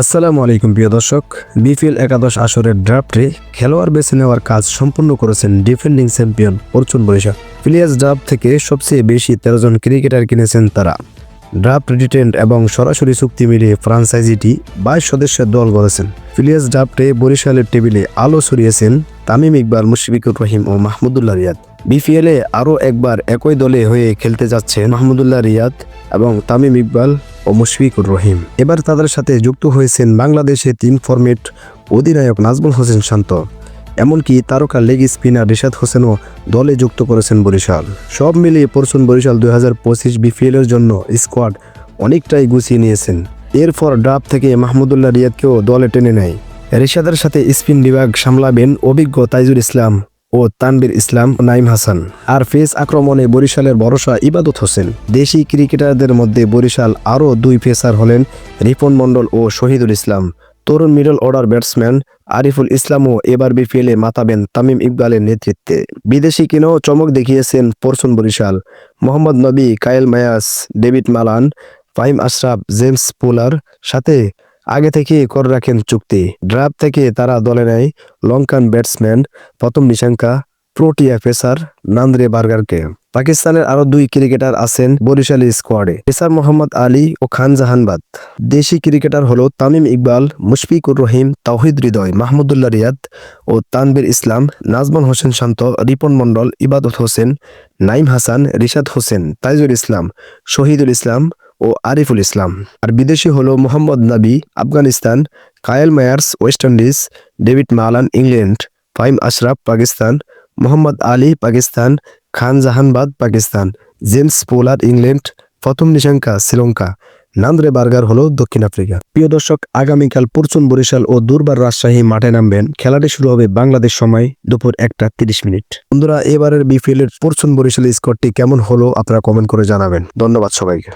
আসসালামু আলাইকুম, প্রিয় দর্শক। বিপিএল একাদশ আসরের ড্রাফটে খেলোয়াড় বেছে নেওয়ার কাজ সম্পূর্ণ করেছেন ডিফেন্ডিং চ্যাম্পিয়ন অর্জুন বরিশা ফিলিয়াস ড্রাফট থেকে সবচেয়ে বেশি তেরো জন ক্রিকেটার কিনেছেন তারা। ড্রাফট রিটেন্ড এবং সরাসরি চুক্তি মিলিয়ে ফ্রাঞ্চাইজিটি বাইশ সদস্যের দল গড়েছেন। ফিলিয়াস ড্রাফটে বরিশালের টেবিলে আলো ছড়িয়েছেন তামিম ইকবাল, মুশফিকুর রহিম ও মাহমুদুল্লাহ রিয়াদ। বিপিএলে আরও একবার একই দলে হয়ে খেলতে যাচ্ছেন মাহমুদুল্লাহ রিয়াদ এবং তামিম ইকবাল ও মুশফিকুর রহিম। এবার তাদের সাথে যুক্ত হয়েছেন বাংলাদেশে তিন ফরম্যাট অধিনায়ক নাজমুল হোসেন শান্ত। এমনকি তারকা লেগ স্পিনার রিশাদ হোসেনও দলে যুক্ত করেছেন বরিশাল। সব মিলিয়ে পরশুন বরিশাল দুই হাজার পঁচিশ বিপিএলের জন্য স্কোয়াড অনেকটাই গুছিয়ে নিয়েছেন। এরপর ড্রাফ থেকে মাহমুদুল্লাহ রিয়াদকেও দলে টেনে নেয়। রিশাদের সাথে স্পিন বিভাগ সামলাবেন অভিজ্ঞ তাইজুল ইসলাম। ও তানবির ইসলাম নাইম হাসান। আর ফেস আক্রমণে বরিশালের ভরসা ইবাদত হোসেন। দেশি ক্রিকেটারদের মধ্যে বরিশাল আরও দুই ফেসার হলেন রিপন মণ্ডল ও শহীদুল ইসলাম। তরুণ মিডল অর্ডার ব্যাটসম্যান আরিফুল ইসলামও এবার বিপিএলে মাতাবেন তামিম ইকবালের নেতৃত্বে। বিদেশি কিনেও চমক দেখিয়েছেন fortune Barishal. Mohammad Nabi, Kyle Mayers, David Malan, Fahim Ashraf, James Pollard সাথে আগে থেকে করে রাখেন চুক্তি। ড্রাফট থেকে তারা দলে নেয় লঙ্কান ব্যাটসম্যান প্রথম নিশাঙ্কা প্রোটিয়া পেসার নান্দ্রে বার্গারকে। পাকিস্তানের আরও দুই ক্রিকেটার আছেন বরিশালী স্কোয়াডে পেসার মোহাম্মদ আলী ও খান জাহানবাদ। দেশি ক্রিকেটার হলো তামিম ইকবাল, মুশফিকুর রহিম, তাওহিদ হৃদয়, মাহমুদুল্লাহ রিয়াদ ও তানবির ইসলাম, নাজমুল হোসেন শান্ত, রিপন মণ্ডল, ইবাদত হোসেন নাইম হাসান, রিশাদ হোসেন, তাইজুল ইসলাম, শহীদুল ইসলাম ও আরিফুল ইসলাম। আর বিদেশি হলো Mohammad Nabi, Afghanistan, Kyle Mayers, West Indies, David Malan, England Fahim Ashraf, Pakistan, Mohammad Ali, Pakistan, Khan Jahanbad, Pakistan, James Pollard, England, Pathum Nissanka, Sri Lanka, Nandre burger হলো দক্ষিণ আফ্রিকা। প্রিয় দর্শক, আগামীকাল পরচুন বরিশাল ও দুর্বার রাজশাহী মাঠে নামবেন। খেলাটি শুরু হবে বাংলাদেশ সময় দুপুর একটা তিরিশ মিনিট। বন্ধুরা, এবারের বিপিএল এর পরচুন বরিশাল স্কোরটি কেমন হলো আপনারা কমেন্ট করে জানাবেন। ধন্যবাদ সবাইকে।